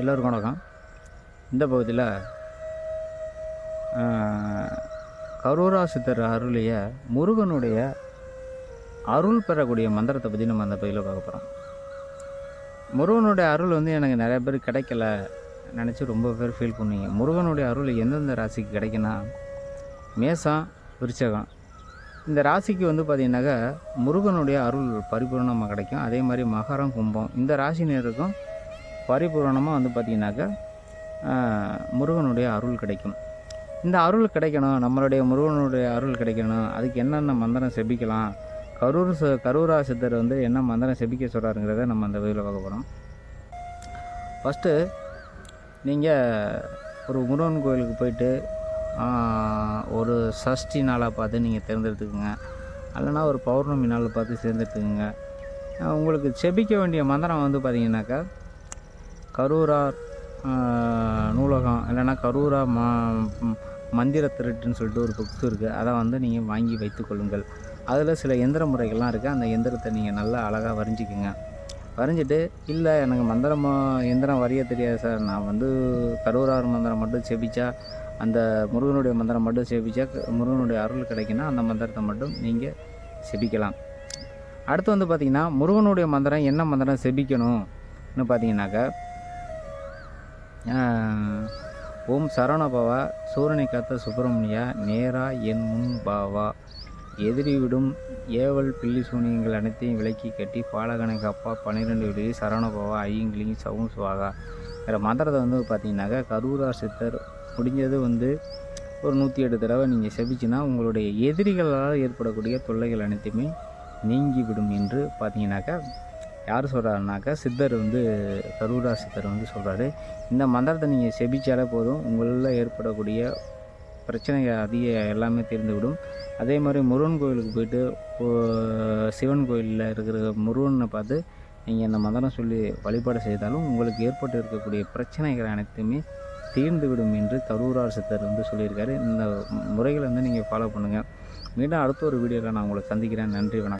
எல்லோருக்கும் வணக்கம். இந்த பகுதியில் கரூரா சித்தர் அருளிய முருகனுடைய அருள் பெறக்கூடிய மந்திரத்தை பற்றி நம்ம அந்த பகுதியில் பார்க்க போகிறோம் முருகனுடைய அருள் வந்து எனக்கு நிறைய பேர் கிடைக்கல நினச்சி ரொம்ப பேர் ஃபீல் பண்ணிங்க. முருகனுடைய அருள் எந்தெந்த ராசிக்கு கிடைக்குன்னா மேசம் விருச்சகம். இந்த ராசிக்கு வந்து பார்த்திங்கனாக்கா முருகனுடைய அருள் பரிபூர்ணமாக கிடைக்கும். அதே மாதிரி மகரம் கும்பம் இந்த ராசினருக்கும் பரிபூரணமாக வந்து பார்த்திங்கனாக்கா முருகனுடைய அருள் கிடைக்கும். இந்த அருள் கிடைக்கணும் நம்மளுடைய முருகனுடைய அருள் கிடைக்கணும் அதுக்கு என்னென்ன மந்திரம் செபிக்கலாம் கரூர் ச- கரூரா சித்தர் வந்து என்ன மந்திரம் செபிக்க சொல்கிறாருங்கிறத நம்ம அந்த வகையில் பார்க்க போகிறோம் ஃபஸ்ட்டு நீங்கள் ஒரு முருகன் கோயிலுக்கு போயிட்டு ஒரு சஷ்டி நாளாக பார்த்து நீங்கள் தேர்ந்தெடுத்துக்கோங்க. இல்லைன்னா ஒரு பௌர்ணமி நாள் பார்த்து தேர்ந்தெடுத்துக்கோங்க. உங்களுக்கு செபிக்க வேண்டிய மந்திரம் வந்து பார்த்தீங்கன்னாக்கா கரூரார் நூலகம் இல்லைன்னா கரூரா மா மந்திர திருட்டுன்னு சொல்லிட்டு ஒரு புக்ஸ் இருக்குது அதை வந்து நீங்கள் வாங்கி வைத்துக்கொள்ளுங்கள் அதில் சில எந்திர முறைகள்லாம் இருக்குது அந்த எந்திரத்தை நீங்கள் நல்லா அழகாக வரைஞ்சிக்கோங்க. வரைஞ்சிட்டு இல்லை எனக்கு மந்திரம் எந்திரம் வரைய தெரியாது சார். நான் வந்து கரூரார் மந்திரம் மட்டும் செபிச்சா அந்த முருகனுடைய மந்திரம் மட்டும் செபிச்சா முருகனுடைய அருள் கிடைக்குன்னா அந்த மந்திரத்தை மட்டும் நீங்கள் செபிக்கலாம் அடுத்து வந்து பார்த்திங்கன்னா முருகனுடைய மந்திரம் என்ன மந்திரம் செபிக்கணும்னு பார்த்தீங்கன்னாக்கா ஓம் சரவணபவா சூரனை காத்த சுப்பிரமணியா நேரா என் முன் பாவா எதிரி விடும் ஏவல் பில்லி சூனியங்கள் அனைத்தையும் விலக்கி கட்டி பாலகனை காப்பா பன்னிரெண்டு விடுதி சரவணபவா ஐயங்கிலிங்க சவும் சுவாகா. வேறு மந்திரத்தை வந்து பார்த்தீங்கன்னாக்கா கரூரா சித்தர் முடிஞ்சது வந்து ஒரு நூற்றி எட்டு தடவை நீங்கள் செபிச்சுன்னா உங்களுடைய எதிரிகளால் ஏற்படக்கூடிய தொல்லைகள் அனைத்துமே நீங்கிவிடும் என்று பார்த்தீங்கன்னாக்கா யார் சொல்கிறாருனாக்கா சித்தர் வந்து கரூரா சித்தர் வந்து சொல்கிறாரு இந்த மந்திரத்தை நீங்கள் செபிச்சாலே போதும். உங்களில் ஏற்படக்கூடிய பிரச்சனைகள் அதிக எல்லாமே தீர்ந்துவிடும். அதே மாதிரி முருகன் கோயிலுக்கு போயிட்டு சிவன் கோயிலில் இருக்கிற முருகனை பார்த்து நீங்கள் இந்த மந்திரம் சொல்லி வழிபாடு செய்தாலும் உங்களுக்கு ஏற்பட்டு இருக்கக்கூடிய பிரச்சனைகள் அனைத்துமே தீர்ந்துவிடும் என்று கரூரார் சித்தர் வந்து சொல்லியிருக்காரு. இந்த முறைகளை வந்து நீங்கள் ஃபாலோ பண்ணுங்கள் மீண்டும் அடுத்த ஒரு வீடியோவில் நான் உங்களை சந்திக்கிறேன். நன்றி வணக்கம்.